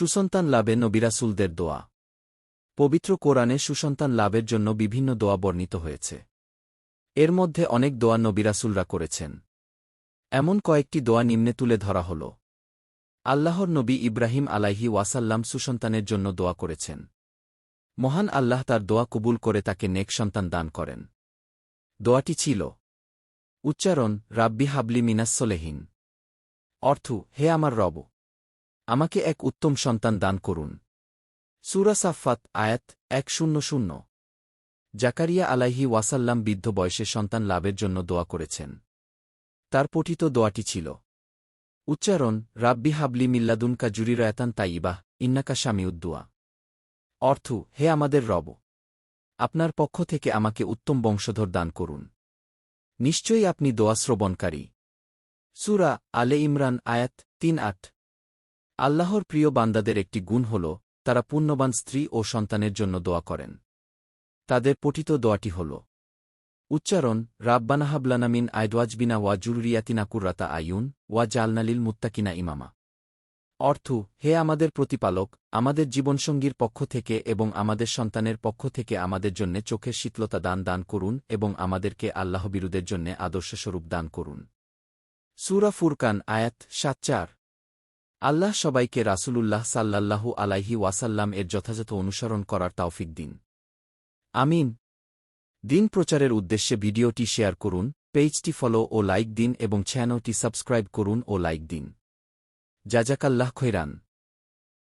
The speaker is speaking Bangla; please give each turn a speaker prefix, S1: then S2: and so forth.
S1: সুসন্তান লাভে নবিরাসুলদের দোয়া। পবিত্র কোরআনে সুসন্তান লাভের জন্য বিভিন্ন দোয়া বর্ণিত হয়েছে। এর মধ্যে অনেক দোয়া নবিরাসুলরা করেছেন। এমন কয়েকটি দোয়া নিম্নে তুলে ধরা হল। আল্লাহর নবী ইব্রাহিম আলাইহি ওয়াসাল্লাম সুসন্তানের জন্য দোয়া করেছেন। মহান আল্লাহ তার দোয়া কবুল করে তাকে নেক সন্তান দান করেন। দোয়াটি ছিল, উচ্চারণ, রাব্বি হাবলি মিনাসলেহীন অর্থ, হে আমার রব আমাকে এক উত্তম সন্তান দান করুন। সুরা সাফাত আয়াত এক শূন্য শূন্য। জাকারিয়া আলাইহি ওয়াসাল্লাম বৃদ্ধ বয়সে সন্তান লাভের জন্য দোয়া করেছেন। তার পঠিত দোয়াটি ছিল, উচ্চারণ, রাব্বি হাবলি মিল্লাদুনকা জুরিরায়াতান তাইবাহ ইন্নাকা স্বামীউদ্দুয়া অর্থ, হে আমাদের রব, আপনার পক্ষ থেকে আমাকে উত্তম বংশধর দান করুন। নিশ্চয়ই আপনি দোয়া শ্রবণকারী। সুরা আলে ইমরান, আয়াত তিন আট। আল্লাহর প্রিয় বান্দাদের একটি গুণ হল, তারা পুণ্যবান স্ত্রী ও সন্তানের জন্য দোয়া করেন। তাদের পঠিত দোয়াটি হল, উচ্চারণ রাব্বানাহাবলানামিন আয়দওয়াজবিনা ওয়া জুরুরিয়াতিনা কুর্রাতা আয়ুন ওয়া জালনালিল মুত্তাকিনা ইমামা। অর্থ, হে আমাদের প্রতিপালক, আমাদের জীবনসঙ্গীর পক্ষ থেকে এবং আমাদের সন্তানের পক্ষ থেকে আমাদের জন্য চোখের শীতলতা দান দান করুন এবং আমাদেরকে আল্লাহ বিরুদের জন্য আদর্শস্বরূপ দান করুন। সুরা ফুরকান আয়াত সাত চার। আল্লাহ সবাইকে রাসুলুল্লাহ সাল্লাল্লাহু আলাইহি ওয়াসাল্লাম এর যথাযথ অনুসরণ করার তাওফিক দিন। আমিন। দিন প্রচারের উদ্দেশ্যে ভিডিওটি শেয়ার করুন, পেজটি ফলো ও লাইক দিন এবং চ্যানেলটি সাবস্ক্রাইব করুন ও লাইক দিন। জাজাকাল্লাহ খৈরান।